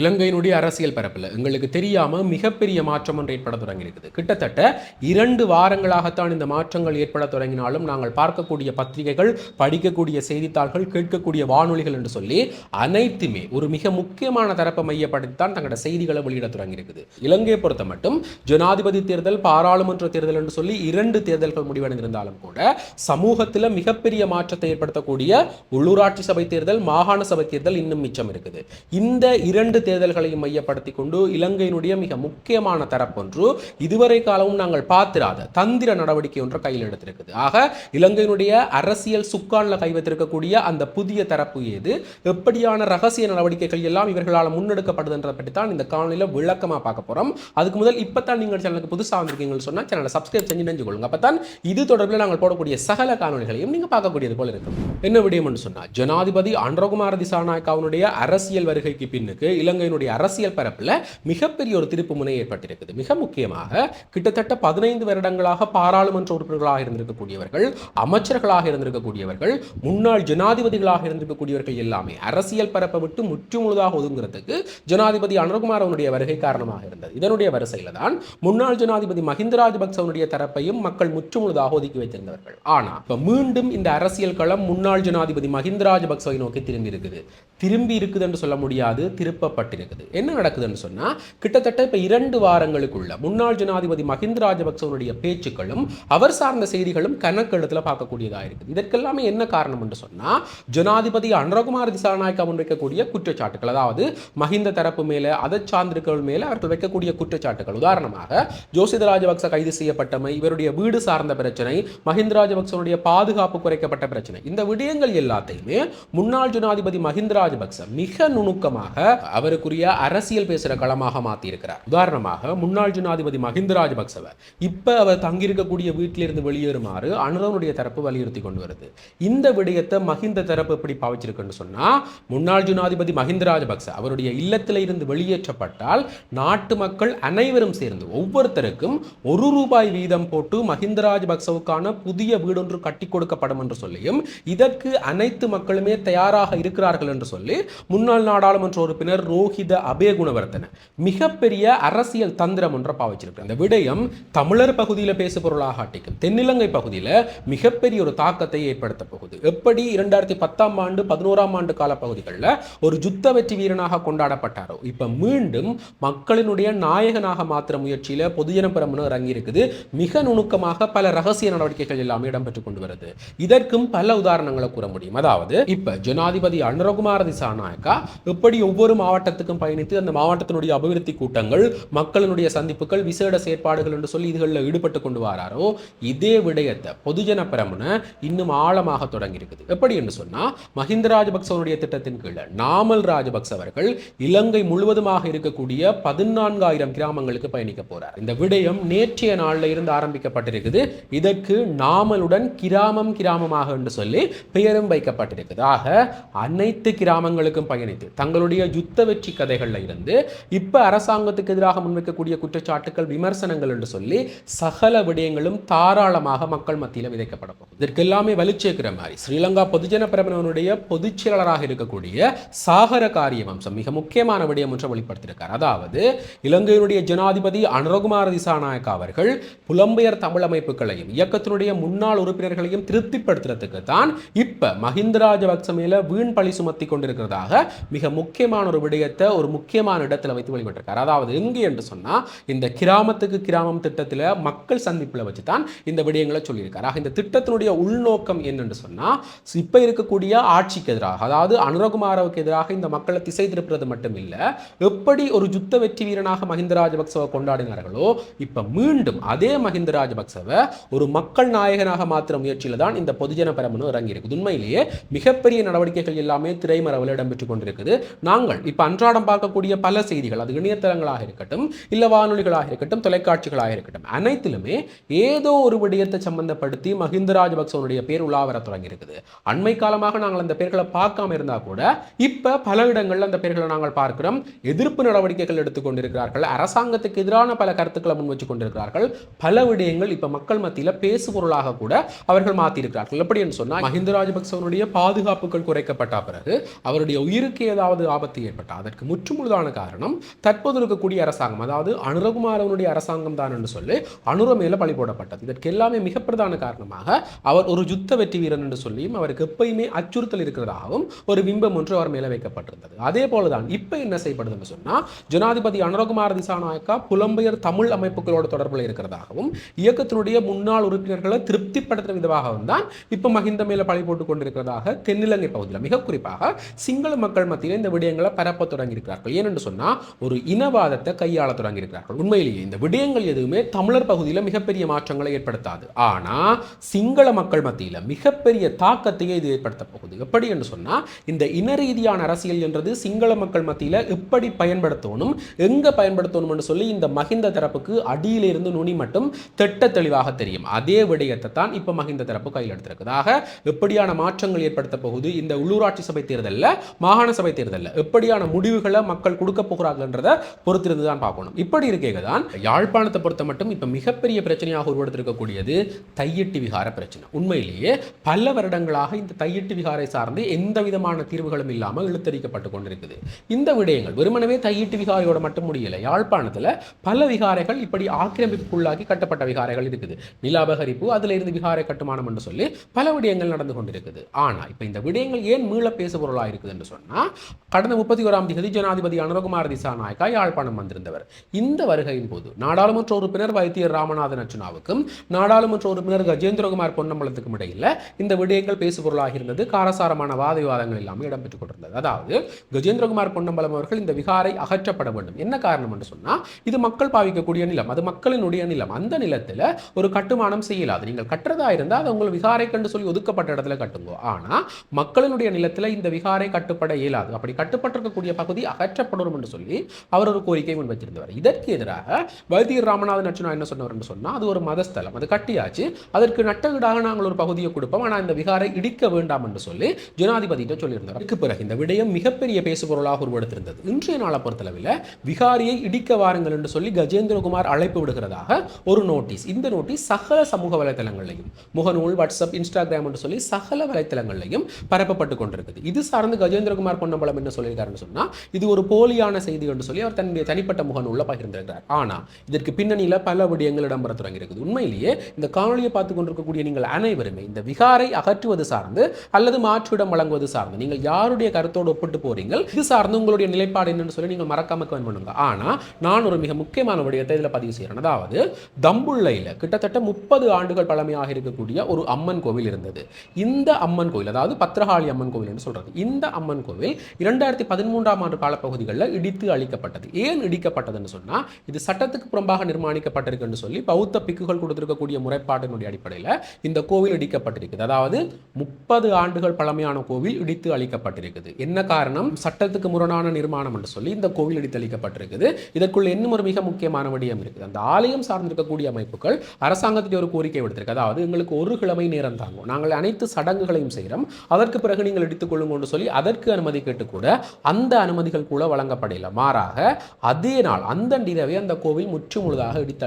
இலங்கையினுடைய அரசியல் பரப்பில். எங்களுக்கு தெரியாமல் மிகப்பெரிய மாற்றம் ஒன்று ஏற்பட தொடங்கி இருக்குது கிட்டத்தட்ட இரண்டு வாரங்களாகத்தான் இந்த மாற்றங்கள் ஏற்பட தொடங்கினாலும் நாங்கள் பார்க்கக்கூடிய பத்திரிகைகள் படிக்கக்கூடிய செய்தித்தாள்கள் கேட்கக்கூடிய வானொலிகள் என்று சொல்லி அனைத்துமே ஒரு மிக முக்கியமான தரப்பை மையப்படுத்தித்தான் தங்களோட செய்திகளை வெளியிட தொடங்கி இருக்குது இலங்கையை பொறுத்த மட்டும் ஜனாதிபதி தேர்தல் பாராளுமன்ற தேர்தல் என்று சொல்லி இரண்டு தேர்தல்கள் முடிவடைந்திருந்தாலும் கூட சமூகத்தில் மிகப்பெரிய மாற்றத்தை ஏற்படுத்தக்கூடிய உள்ளூராட்சி சபை தேர்தல் மாகாண சபை தேர்தல் இன்னும் மிச்சம் இருக்குது. இந்த இரண்டு தேர்தல்களையும் மையப்படுத்தி கொண்டு இலங்கையினுடைய மிக முக்கியமான தரப்பொன்று இதுவரை காலமும் நாங்கள் பார்த்திராத தந்திர நடவடிக்கை ஒன்று கையில் எடுத்திருக்குது. ஆக இலங்கையினுடைய அரசியல் சுக்கானில் கை வைத்திருக்கக்கூடிய அந்த புதிய தரப்பு ஏது எப்படியான ரகசிய நடவடிக்கைகள் எல்லாம் இவர்களால் முன்னெடுக்கப்படுதுன்றதை பற்றி தான் இந்த காணொலியில் விளக்கமாக பார்க்க போகிறோம் அதுக்கு முதல் இப்போ தான் நீங்கள் சேனலுக்கு புதுசாக வந்திருக்கீங்கன்னு சொன்னால் சேனலை சப்ஸ்கிரைப் செஞ்சு நெஞ்சு கொள்ளுங்க அப்போ தான் இது தொடர்பில் நாங்கள் போடக்கூடிய சகல காணொலிகளையும் நீங்கள் பார்க்கக்கூடியது போல இருக்கும் என்ன விடயம்னு சொன்னால் ஜனாதிபதி அன்றகுமார திசாநாயக்காவுடைய அரசியல் வருகைக்கு பின்னுக்கு இலங்கையினுடைய அரசியல் பரப்பில் மிகப்பெரிய ஒரு திருப்பு முனை ஏற்பட்டிருக்குது. மிக முக்கியமாக கிட்டத்தட்ட பதினைந்து வருடங்களாக பாராளுமன்ற உறுப்பினர்களாக இருந்திருக்கக்கூடியவர்கள் அமைச்சர்களாக இருந்திருக்கக்கூடியவர்கள் முன்னாள் ஜனாதிபதிகளாக இருந்திருக்கக்கூடியவர்கள் எல்லாமே அரசியல் பரப்பை விட்டு முற்றுமுழுதாக ஒதுங்குறதுக்கு ஜனாதிபதி அனுகுமார் அவனுடைய வருகை காரணமாக இருந்தது. இதனுடைய வரிசையில் தான் முன்னாள் ஜனாதிபதி மஹிந்த ராஜபக்சவனுடைய தரப்பையும் மக்கள் முற்றுமுழுதாக ஒதுக்கி வைத்திருந்தவர்கள். ஆனால் இப்போ மீண்டும் இந்த அரசியல் களம் முன்னாள் ஜனாதிபதி மஹிந்த ராஜபக்சவை நோக்கி திரும்பி இருக்குது. திரும்பி இருக்குது என்று சொல்ல முடியாது திருப்பப்பட்டிருக்குது. என்ன நடக்குதுன்னு சொன்னால் கிட்டத்தட்ட இப்போ இரண்டு வாரங்களுக்குள்ள முன்னாள் ஜனாதிபதி மஹிந்த ராஜபக்சவனுடைய பேச்சுக்களும் அவர் சார்ந்த செய்திகளும் கணக்கெழுத்துல பார்க்கக்கூடியதாக இருக்குது. இதற்கெல்லாமே என்ன காரணம் என்று சொன்னால் ஜனாதிபதி அனுரகுமார் திசாநாயக்கா முன்வைக்கக்கூடிய குற்றச்சாட்டுகள் அதாவது மஹிந்த தரப்பு மேலே அதை சார்ந்திருக்கள் மேலே அவர்கள் வைக்கக்கூடிய குற்றச்சாட்டுகள் உதாரணமாக ஜோசித ராஜபக்ச கைது செய்யப்பட்டமை இவருடைய வீடு சார்ந்த பிரச்சனை மஹிந்த ராஜபக்சனுடைய பாதுகாப்பு குறைக்கப்பட்ட பிரச்சனை. இந்த விடயங்கள் எல்லாத்தையுமே முன்னாள் ஜனாதிபதி மஹிந்த ராஜபக்ச மிக நுணுக்கமாக அவருக்குரிய அரசியல் பேசுற களமாக மாத்தி உதாரணமாக முன்னாள் ஜனாதிபதி மஹிந்த ராஜபக்சவ இப்போ அவர் தங்கியிருக்கக்கூடிய வீட்டிலிருந்து வெளியேறுமாறு அனுரவனுடைய தரப்பு வலியுறுத்தி கொண்டு வருது. இந்த விடயத்தை மஹிந்த தரப்பு எப்படி பாவிச்சிருக்குன்னு சொன்னால் முன்னாள் ஜனாதிபதி மஹிந்த ராஜபக்ச அவருடைய இல்லத்தில் இருந்து வெளியேற்றப்பட்டால் நாட்டு மக்கள் அனைவரும் சேர்ந்து ஒவ்வொருத்தருக்கும் ஒரு ரூபாய் வீதம் போட்டு மஹிந்த ராஜபக்சவுக்கான புதிய வீடொன்று கட்டி கொடுக்கப்படும் என்று சொல்லியும் இதற்கு அனைத்து மக்களுமே தயாராக இருக்கிறார்கள் என்று சொல்லி சொல்லி முன்னாள் நாடாளுமன்ற உறுப்பினர் ரோஹித அபேகுணவர்த்தன மிகப்பெரிய அரசியல் தந்திரம் ஒன்றை பாவிச்சிருக்கு அந்த விடயம் தமிழர் பகுதியில் பேசு பொருளாக ஆட்டிக்கும். தென்னிலங்கை பகுதியில் மிகப்பெரிய ஒரு தாக்கத்தை ஏற்படுத்த போகுது. எப்படி இரண்டாயிரத்தி பத்தாம் ஆண்டு பதினோராம் ஆண்டு கால பகுதிகளில் ஒரு யுத்த வெற்றி வீரனாக கொண்டாடப்பட்டாரோ இப்போ மீண்டும் மக்களினுடைய நாயகனாக மாத்திர முயற்சியில் பொதுஜன பெரமுன இறங்கி இருக்குது மிக நுணுக்கமாக பல ரகசிய நடவடிக்கைகள் எல்லாமே இடம்பெற்றுக் கொண்டு வருது. இதற்கும் பல உதாரணங்களை கூற முடியும். அதாவது இப்ப ஜனாதிபதி அனுரகுமார திசாநாயக்கா எப்படி ஒவ்வொரு மாவட்டத்துக்கும் பயணித்து அந்த மாவட்டத்தினுடைய அபிவிருத்தி கூட்டங்கள் மக்களினுடைய சந்திப்புகள் விசேட செயற்பாடுகள் என்று சொல்லி இதுகளில் ஈடுபட்டு கொண்டு வராரோ இதே விடயத்தை பொதுஜன பெரமுன இன்னும் ஆழமாக தொடங்கி இருக்குது எப்படி என்று சொன்னால் மஹிந்த ராஜபக்சவனுடைய திட்டத்தின் கீழே நாமல் ராஜபக்ச அவர்கள் இலங்கை முழுவதுமாக இருக்கக்கூடிய பதினான்காயிரம் கிராமங்களுக்கு பயணிக்க போறார். இந்த விடயம் நேற்றைய நாளில் இருந்து ஆரம்பிக்கப்பட்டிருக்குது. இதற்கு நாமலுடன் கிராமம் கிராமமாக என்று சொல்லி பெயரும் வைக்கப்பட்டிருக்குது. ஆக அனைத்து கிராம கிராமங்களுக்கும் பயணித்து தங்களுடைய யுத்த வெற்றி கதைகளில் இருந்து இப்போ அரசாங்கத்துக்கு எதிராக முன்வைக்கக்கூடிய குற்றச்சாட்டுகள் விமர்சனங்கள் என்று சொல்லி சகல விடயங்களும் தாராளமாக மக்கள் மத்தியில் விதைக்கப்பட போகும் இதற்கு எல்லாமே வலிச்சேர்க்கிற மாதிரி ஸ்ரீலங்கா பொதுஜன பிரபலனுடைய பொதுச் செயலாளராக இருக்கக்கூடிய சாகர காரிய வம்சம் மிக முக்கியமான விடயம் ஒன்றை வெளிப்படுத்தியிருக்கார். அதாவது இலங்கையினுடைய ஜனாதிபதி அனுரகுமார திசாநாயக் அவர்கள் புலம்பெயர் தமிழ் அமைப்புகளையும் இயக்கத்தினுடைய முன்னாள் உறுப்பினர்களையும் திருப்திப்படுத்துறதுக்கு தான் இப்ப மஹிந்த ராஜபக்ச மேல வீண் பழி சுமத்தி கொண்டிருக்கிறதாக மிக முக்கியமான ஒரு விடயத்தை ஒரு முக்கியமான இடத்துல வைத்து வெளிப்பட்டிருக்கார் அதாவது எங்கு என்று சொன்னால் இந்த கிராமத்துக்கு கிராமம் திட்டத்தில் மக்கள் சந்திப்பில் வச்சு தான் இந்த விடயங்களை சொல்லியிருக்கார். ஆக இந்த திட்டத்தினுடைய உள்நோக்கம் என்னென்று சொன்னால் இப்போ இருக்கக்கூடிய ஆட்சிக்கு எதிராக அதாவது அனுரகுமாரவுக்கு எதிராக இந்த மக்களை திசை திருப்புறது மட்டும் இல்லை எப்படி ஒரு யுத்த வெற்றி வீரனாக மஹிந்த ராஜபக்சவை கொண்டாடினார்களோ இப்போ மீண்டும் அதே மஹிந்த ராஜபக்சவை ஒரு மக்கள் நாயகனாக மாத்திர முயற்சியில் தான் இந்த பொதுஜன பரமனு இறங்கி உண்மையிலேயே மிகப்பெரிய நடவடிக்கைகள் எல்லாமே திரைமறை திரைமரவில் இடம்பெற்றுக் கொண்டிருக்குது நாங்கள் இப்போ அன்றாடம் பார்க்கக்கூடிய பல செய்திகள் அது இணையதளங்களாக இருக்கட்டும் இல்ல வானொலிகளாக இருக்கட்டும் தொலைக்காட்சிகளாக இருக்கட்டும் அனைத்திலுமே ஏதோ ஒரு விடயத்தை சம்பந்தப்படுத்தி மஹிந்த ராஜபக்சவனுடைய பேர் உலா வர தொடங்கி இருக்குது. அண்மை காலமாக நாங்கள் அந்த பேர்களை பார்க்காம இருந்தா கூட இப்போ பல இடங்கள்ல அந்த பேர்களை நாங்கள் பார்க்கிறோம். எதிர்ப்பு நடவடிக்கைகள் எடுத்துக்கொண்டிருக்கிறார்கள் அரசாங்கத்துக்கு எதிரான பல கருத்துக்களை முன் வச்சு கொண்டிருக்கிறார்கள். பல விடயங்கள் இப்ப மக்கள் மத்தியில் பேசு பொருளாக கூட அவர்கள் மாற்றியிருக்கிறார்கள் எப்படி என்று சொன்னால் மஹிந்த ராஜபக்சவனுடைய பாதுகாப்புகள் குறைக்கப்பட்ட பிறகு அவருடைய உயிருக்கு ஏதாவது ஆபத்து ஏற்பட்டால் அதற்கு முற்றுமுழுதான காரணம் தற்போது இருக்கக்கூடிய அரசாங்கம். அதாவது அனுரகுமாரவனுடைய அரசாங்கம் தான் என்று சொல்லி அனுர மேல பழி போடப்பட்டது. இதற்கு எல்லாமே மிக பிரதான காரணமாக அவர் ஒரு யுத்த வெற்றி வீரன் என்று சொல்லியும் அவருக்கு எப்பயுமே அச்சுறுத்தல் இருக்கிறதாகவும் ஒரு பிம்பம் ஒன்று அவர் மேலே வைக்கப்பட்டிருந்தது. அதே போலதான் இப்போ என்ன செய்யப்படுதுன்னு சொன்னா ஜனாதிபதி அனுரகுமார திசாநாயக்கா புலம்பெயர் தமிழ் அமைப்புகளோட தொடர்பில் இருக்கிறதாகவும் இயக்கத்தினுடைய முன்னாள் உறுப்பினர்களை திருப்திப்படுத்துகிற விதமாகவும் தான் இப்போ மஹிந்த மேல பழி போட்டுக் கொண்டிருக்கிறதாக தென்னிலங்கை பகுதியில் மிக குறிப்பாக சிங்கள மக்கள் மத்தியில் இந்த விடயங்களை பரப்ப தொடங்கியிருக்கிறார்கள். ஏனென்று சொன்னா ஒரு இனவாதத்தை கையாள தொடங்கியிருக்கிறார்கள். உண்மையிலேயே இந்த விடயங்கள் எதுவுமே தமிழர் பகுதியில் மிகப்பெரிய மாற்றங்களை ஏற்படுத்தாது. ஆனா சிங்கள மக்கள் மத்தியில் மிகப்பெரிய தாக்கத்தையே இது ஏற்படுத்த போகுது. எப்படி என்று சொன்னா இந்த இன ரீதியான அரசியல் என்றது சிங்கள மக்கள் மத்தியில் எப்படி பயன்படுத்தணும் எங்க பயன்படுத்தணும்னு சொல்லி இந்த மஹிந்த தரப்புக்கு அடியிலிருந்து நுனி மட்டும் திட்ட தெளிவாக தெரியும். அதே விடயத்தை தான் இப்போ மஹிந்த தரப்பு கையில் எடுத்திருக்குதாக எப்படியான மாற்றங்கள் ஏற்படுத்த போகுது இந்த உள்ளூராட்சி சபை தேர்தலில் மாகாண சபை தேர்தலில். எப்படியான முடிவுகளை மக்கள் கொடுக்க போகிறாங்கன்றதை பொறுத்திருந்து தான் பார்க்கணும். இப்படி இருக்கேங்க தான் யாழ்ப்பாணத்தை பொறுத்த மட்டும் இப்போ மிகப்பெரிய பிரச்சனையாக உருவெடுத்திருக்கக்கூடியது தையிட்டு விகார பிரச்சனை. உண்மையிலேயே பல வருடங்களாக இந்த தையிட்டு விகாரை சார்ந்து எந்த விதமான தீர்வுகளும் இல்லாமல் இழுத்தரிக்கப்பட்டு கொண்டிருக்குது. இந்த விடயங்கள் வெறுமனவே தையிட்டு விகாரையோட மட்டும் முடியல. யாழ்ப்பாணத்தில் பல விகாரைகள் இப்படி ஆக்கிரமிப்புக்குள்ளாக்கி கட்டப்பட்ட விகாரைகள் இருக்குது. நிலாபகரிப்பு அதில் இருந்து விகாரை கட்டுமானம் என்று சொல்லி பல விடயங்கள் நடந்து கொண்டிருக்குது. ஆனால் இப்போ இந்த விடயங்கள் ஏன் மீள பேசுபொருளாக இருக்குது என்று சொன்னால் கடந்த முப்பத்தி ஓராம் தேதி ஜனாதிபதி அனுரகுமார் திசாநாயக்கா யாழ்ப்பாணம் வந்திருந்தவர். இந்த வருகையின் போது நாடாளுமன்ற உறுப்பினர் வைத்தியர் ராமநாதன் அர்ச்சுனாவுக்கும் நாடாளுமன்ற உறுப்பினர் கஜேந்திரகுமார் பொன்னம்பலத்துக்கும் இடையில் இந்த விடயங்கள் பேசுபொருளாக இருந்தது. காரசாரமான வாத விவாதங்கள் எல்லாமே இடம்பெற்றுக் கொண்டிருந்தது. அதாவது கஜேந்திரகுமார் பொன்னம்பலம் அவர்கள் இந்த விகாரை அகற்றப்பட வேண்டும். என்ன காரணம் என்று சொன்னால் இது மக்கள் பாவிக்கக்கூடிய நிலம். அது மக்களினுடைய நிலம். அந்த நிலத்தில் ஒரு கட்டுமானம் செய்யலாது. நீங்கள் கட்டுறதா இருந்தால் அது உங்கள் விகாரை கண்டு சொல்லி ஒதுக்கப்பட்ட இடத்துல கட்டுங்க. ஆனால் மக்களினுடைய நிலத்தில் இந்த விகாரை யாரை கட்டுப்பட இயலாது. அப்படி கட்டுப்பட்டிருக்கக்கூடிய பகுதி அகற்றப்படும் என்று சொல்லி அவர் ஒரு கோரிக்கை முன் வச்சிருந்தவர் இதற்கு எதிராக வைத்தியர் ராமநாதன் அர்ச்சுனா என்ன சொன்னவர் என்று சொன்னால் அது ஒரு மதஸ்தலம் அது கட்டியாச்சு. அதற்கு நட்டவீடாக நாங்கள் ஒரு பகுதியை கொடுப்போம் ஆனால் இந்த விகாரை இடிக்க வேண்டாம் என்று சொல்லி ஜனாதிபதியிட்ட சொல்லியிருந்தார். அதுக்கு பிறகு இந்த விடயம் மிகப்பெரிய பேசுபொருளாக உருவெடுத்திருந்தது. இன்றைய நாளை பொறுத்தளவில் விகாரியை இடிக்க வாருங்கள் என்று சொல்லி கஜேந்திரகுமார் அழைப்பு விடுகிறதாக ஒரு நோட்டீஸ். இந்த நோட்டீஸ் சகல சமூக வலைதளங்களையும் முகநூல் வாட்ஸ்அப் இன்ஸ்டாகிராம் என்று சொல்லி சகல வலைத்தளங்களையும் பரப்பப்பட்டு கொண்டிருக்குது. இது சார் சார்ந்து கஜேந்திரகுமார் பொன்னம்பலம் என்ன சொல்லியிருக்காருன்னு சொன்னால் இது ஒரு போலியான செய்தி என்று சொல்லி அவர் தன்னுடைய தனிப்பட்ட முகநூலில் பகிர்ந்திருக்கிறார். ஆனால் இதற்கு பின்னணியில் பல விடயங்கள் இடம்பெற தொடங்கியிருக்குது. உண்மையிலேயே இந்த காணொலியை பார்த்து கொண்டிருக்கக்கூடிய நீங்கள் அனைவருமே இந்த விகாரை அகற்றுவது சார்ந்து அல்லது மாற்றிடம் வழங்குவது சார்ந்து நீங்கள் யாருடைய கருத்தோடு ஒப்பிட்டு போறீங்கள் இது சார்ந்து உங்களுடைய நிலைப்பாடு என்னன்னு சொல்லி நீங்கள் மறக்காம கமெண்ட் பண்ணுங்க. ஆனால் நான் ஒரு மிக முக்கியமான விடயத்தை இதில் பதிவு செய்கிறேன் அதாவது தம்புள்ளையில் கிட்டத்தட்ட முப்பது ஆண்டுகள் பழமையாக இருக்கக்கூடிய ஒரு அம்மன் கோவில் இருந்தது. இந்த அம்மன் கோவில் அதாவது பத்திரகாளி அம்மன் கோவில் என்று சொல்றது. இந்த இந்த அம்மன் கோவில் இரண்டாயிரத்தி பதிமூன்றாம் ஆண்டு காலப்பகுதிகளில் இடித்து அழிக்கப்பட்டது. ஏன் இடிக்கப்பட்டதுன்னு சொன்னால் இது சட்டத்துக்கு புறம்பாக நிர்மாணிக்கப்பட்டிருக்குன்னு சொல்லி பௌத்த பிக்குகள் கொடுத்திருக்கக்கூடிய முறைப்பாட்டினுடைய அடிப்படையில் இந்த கோவில் இடிக்கப்பட்டிருக்குது. அதாவது முப்பது ஆண்டுகள் பழமையான கோவில் இடித்து அழிக்கப்பட்டிருக்குது. என்ன காரணம்? சட்டத்துக்கு முரணான நிர்மாணம் என்று சொல்லி இந்த கோவில் இடித்து அழிக்கப்பட்டிருக்குது. இதற்குள்ள இன்னும் ஒரு மிக முக்கியமான விடயம் இருக்குது. அந்த ஆலயம் சார்ந்திருக்கக்கூடிய அமைப்புகள் அரசாங்கத்திட்ட ஒரு கோரிக்கை விடுத்திருக்கு. அதாவது எங்களுக்கு ஒரு கிழமை நேரம் தாங்கும். நாங்கள் அனைத்து சடங்குகளையும் செய்கிறோம் அதற்கு பிறகு நீங்கள் இடித்துக் சொல்லி சொல்லி அதற்கு அனுமதி கேட்டு கூட அந்த அனுமதிகள் கூட வழங்கப்படல. மாறாக அதே நாள் அந்த இரவே அந்த கோவில் முற்று முழுதாக இடித்து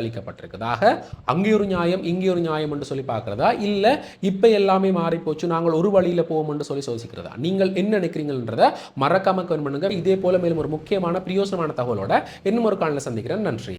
அங்கே ஒரு நியாயம் இங்கே ஒரு நியாயம் என்று சொல்லி பார்க்கிறதா? இல்லை இப்போ எல்லாமே மாறி போச்சு நாங்கள் ஒரு வழியில் போவோம் என்று சொல்லி யோசிக்கிறதா நீங்கள் என்ன நினைக்கிறீங்கன்றதை மறக்காம கமெண்ட் பண்ணுங்க. இதே போல மேலும் ஒரு முக்கியமான பிரியோசனமான தகவலோட இன்னும் ஒரு காலில் சந்திக்கிறேன். நன்றி.